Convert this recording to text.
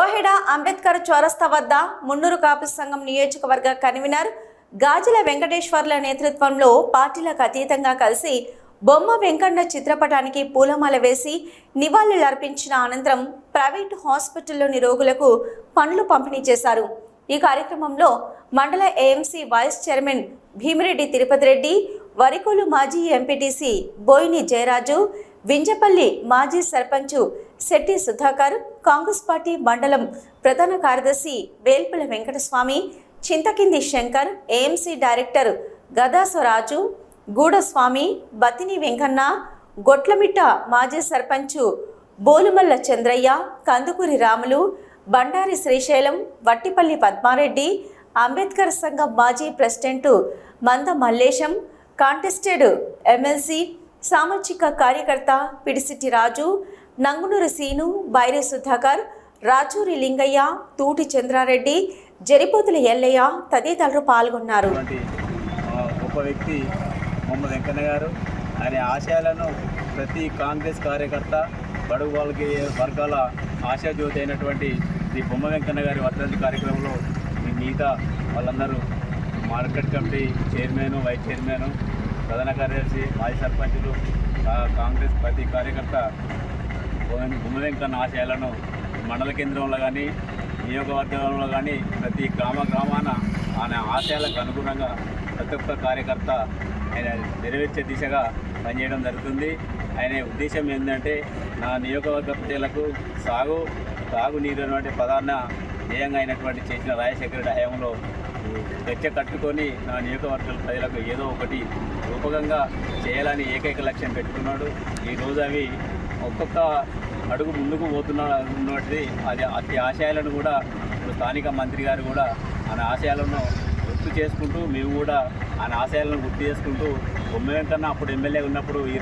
బోహెడ అంబేద్కర్ చౌరస్తా వద్ద మున్నూరు కాపు సంఘం నియోజకవర్గ కన్వీనర్ గాజుల వెంకటేశ్వర్ల నేతృత్వంలో పార్టీలకు అతీతంగా కలిసి బొమ్మ వెంకన్న చిత్రపటానికి పూలమాల వేసి నివాళులర్పించిన అనంతరం ప్రైవేటు హాస్పిటల్లోని రోగులకు పండ్లు పంపిణీ చేశారు. ఈ కార్యక్రమంలో మండల AMC vice chairman Bhimireddy Tirupati Reddy Varikolu మాజీ ఎంపీటీసీ బోయిని జయరాజు వింజపల్లి మాజీ సర్పంచు శెట్టి సుధాకర్ కాంగ్రెస్ పార్టీ మండలం ప్రధాన కార్యదర్శి వేల్పుల వెంకటస్వామి చింతకింది శంకర్ ఏఎంసీ డైరెక్టర్ గదాసరాజు గూడస్వామి బతిని వెంకన్న గొట్లమిట్ట మాజీ సర్పంచు బోలుమల్ల చంద్రయ్య కందుకూరి రాములు బండారి శ్రీశైలం వట్టిపల్లి పద్మారెడ్డి అంబేద్కర్ సంఘం మాజీ ప్రెసిడెంట్ మంద మల్లేశం కాంటెస్టెడ్ ఎమ్మెల్సీ సామాజిక కార్యకర్త పిడిసిట్టి రాజు నంగునూరు సీను బైరి సుధాకర్ రాచూరి లింగయ్య తూటి చంద్రారెడ్డి జరిపోతుల ఎల్లయ్య తదితరులు పాల్గొన్నారు. గొప్ప వ్యక్తి మొహమ్మద్ వెంకన్న గారు. ఆయన ఆశయాలను ప్రతి కాంగ్రెస్ కార్యకర్త బడుగు వాళ్ళకి వర్గాల ఆశాజ్యోతి అయినటువంటి శ్రీ బొమ్మ వెంకన్న గారి వర్ధంతి కార్యక్రమంలో మీ మిగతా వాళ్ళందరూ market committee chairman vice chairman ప్రధాన కార్యదర్శి మాజీ సర్పంచులు కాంగ్రెస్ ప్రతి కార్యకర్త పోయిన బొమ్మ ఆశయాలను మండల కేంద్రంలో కానీ నియోజకవర్గంలో కానీ ప్రతి గ్రామ గ్రామాన ఆయన ఆశయాలకు అనుగుణంగా ప్రతి ఒక్క కార్యకర్త ఆయన నెరవేర్చే దిశగా పనిచేయడం జరుగుతుంది. ఆయన ఉద్దేశం ఏంటంటే నా నియోజకవర్గ ప్రజలకు సాగు తాగునీరు అనేటువంటి ప్రధాన ధ్యేయంగా అయినటువంటి చేసిన రాజశేఖర హయాంలో గచ్చ కట్టుకొని నా నియోజకవర్గ ప్రజలకు ఏదో ఒకటి రూపకంగా చేయాలని ఏకైక లక్ష్యం పెట్టుకున్నాడు. ఈరోజు అవి ఒక్కొక్క అడుగు ముందుకు పోతున్న ఉన్నది అది అతి ఆశయాలను కూడా ఇప్పుడు స్థానిక మంత్రి గారు కూడా ఆయన ఆశయాలను గుర్తు చేసుకుంటూ మేము కూడా ఆయన ఆశయాలను గుర్తు చేసుకుంటూ బొమ్మ వెంకన్న అప్పుడు ఎమ్మెల్యే ఉన్నప్పుడు ఈ